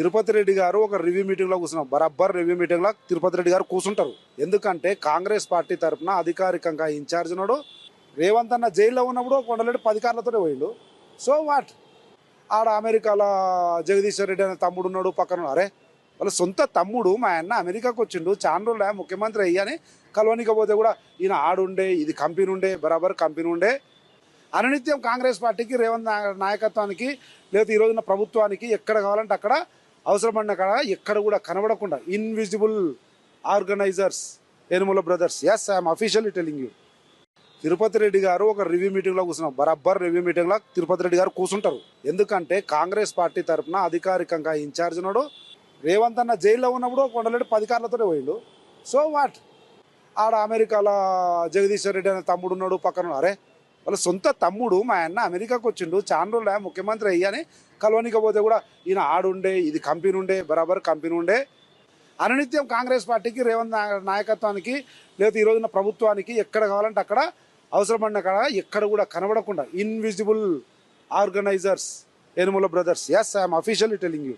తిరుపతి రెడ్డి గారు ఒక రివ్యూ మీటింగ్లో కూర్చున్నాం బరాబర్ రివ్యూ మీటింగ్లో తిరుపతి రెడ్డి గారు కూర్చుంటారు. ఎందుకంటే కాంగ్రెస్ పార్టీ తరఫున అధికారికంగా ఇన్ఛార్జ్ ఉన్నాడు. రేవంత్ అన్న జైల్లో ఉన్నప్పుడు కొండలేడు పదికారులతోనే పోయిండు. సో వాట్ ఆడ అమెరికాలో జగదీశ్వర్ రెడ్డి అనే తమ్ముడు ఉన్నాడు పక్కన అరే వాళ్ళ సొంత తమ్ముడు మా అన్న అమెరికాకు వచ్చిండు. చాండ్రోళ్ళ ముఖ్యమంత్రి అయ్యని కలవనికపోతే కూడా ఈయన ఆడుండే ఇది కంపెనీ ఉండే బరాబర్ కంపెనీ ఉండే. అనునిత్యం కాంగ్రెస్ పార్టీకి రేవంత్ నాయకత్వానికి లేదా ఈ రోజున ప్రభుత్వానికి ఎక్కడ కావాలంటే అక్కడ అవసరపడిన కాడ ఎక్కడ కూడా కనబడకుండా invisible organizers Enumula Brothers yes I am officially telling you Tirupati Reddy garu ఒక రివ్యూ మీటింగ్లో కూర్చున్నాం. బరాబర్ రివ్యూ మీటింగ్లో తిరుపతి రెడ్డి గారు కూర్చుంటారు. ఎందుకంటే కాంగ్రెస్ పార్టీ తరఫున అధికారికంగా ఇన్ఛార్జ్ ఉన్నాడు. రేవంత్ అన్న జైల్లో ఉన్నప్పుడు కొండలేడు పదికారులతోనే పోయిండు. సో వాట్ ఆడ అమెరికాలో జగదీశ్వర్ రెడ్డి అనే తమ్ముడు ఉన్నాడు పక్కన అరే వాళ్ళ సొంత తమ్ముడు మా అన్న అమెరికాకు వచ్చిండు. చాండ్రోళ్ళ ముఖ్యమంత్రి అయ్యని కలవనికపోతే కూడా ఈయన ఆడుండే ఇది కంపెనీ ఉండే బరాబర్ కంపెనీ ఉండే. అనునిత్యం కాంగ్రెస్ పార్టీకి రేవంత్ నాయకత్వానికి లేదా ఈ రోజున ప్రభుత్వానికి ఎక్కడ కావాలంటే అక్కడ అవసరపడిన కాడ ఎక్కడ కూడా కనబడకుండా invisible organizers Enumula Brothers yes I am officially telling you